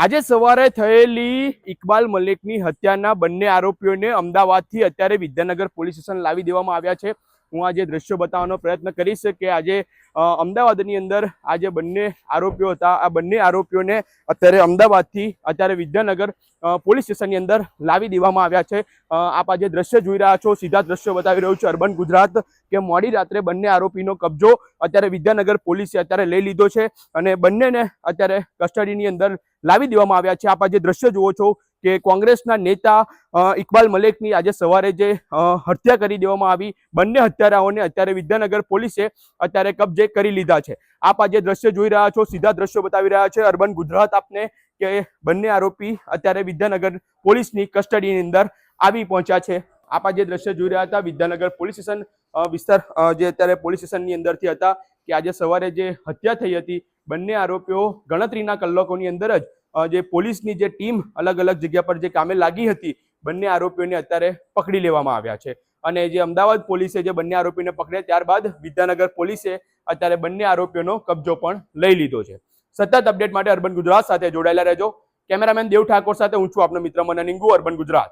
આજે સવારે થયેલી ઇકબાલ મલિકની હત્યાના બંને આરોપીઓને અમદાવાદથી અત્યારે વિદ્યાનગર પોલીસ સ્ટેશન લાવી દેવામાં આવ્યા છે. હું આજે દ્રશ્યો બતાવવાનો પ્રયત્ન કરીશ કે આજે અમદાવાદની અંદર આજે બંને આરોપીઓ હતા. આ બંને આરોપીઓને અત્યારે અમદાવાદથી અત્યારે વિદ્યાનગર પોલીસ સ્ટેશનની અંદર લાવી દેવામાં આવ્યા છે. આપ આજે દ્રશ્ય જોઈ રહ્યા છો, સીધા દ્રશ્યો બતાવી રહ્યું છું. અર્બન ગુજરાત કે મોડી રાત્રે બંને આરોપીનો કબજો અત્યારે વિદ્યાનગર પોલીસે અત્યારે લઈ લીધો છે અને બંનેને અત્યારે કસ્ટડીની અંદર લાવી દેવામાં આવ્યા છે. આપ આજે દ્રશ્ય જુઓ છો કે કોંગ્રેસના નેતા ઇકબાલ મલેકની આજે સવારે જે હત્યા કરી દેવામાં આવી. બંને હત્યારાઓને અત્યારે વિદ્યાનગર પોલીસે અત્યારે કબજે કરી લીધા છે. આપ આ જે દ્રશ્ય જોઈ રહ્યા છો, સીધા દ્રશ્યો બતાવી રહ્યા છે. અર્બન ગુજરાત આપને કે બંને આરોપી અત્યારે વિદ્યાનગર પોલીસની કસ્ટડીની અંદર આવી પહોંચ્યા છે. આપ આ જે દ્રશ્ય જોઈ રહ્યા હતા, વિદ્યાનગર પોલીસ સ્ટેશન વિસ્તાર જે અત્યારે પોલીસ સ્ટેશનની અંદરથી હતા, કે આજે સવારે જે હત્યા થઈ હતી બંને આરોપીઓ ગણતરીના કલાકોની અંદર જ જે પોલીસની જે ટીમ અલગ અલગ જગ્યા પર જે કામે લાગી હતી, બંને આરોપીઓને અત્યારે પકડી લેવામાં આવ્યા છે. અને જે અમદાવાદ પોલીસે જે બંને આરોપીને પકડ્યા, ત્યારબાદ વિદ્યાનગર પોલીસે અત્યારે બંને આરોપીઓનો કબજો પણ લઈ લીધો છે. સતત અપડેટ માટે અર્બન ગુજરાત સાથે જોડાયેલા રહેજો. કેમેરામેન દેવ ઠાકોર સાથે હું છું આપનો મિત્ર મનન ઇંગુ, અર્બન ગુજરાત.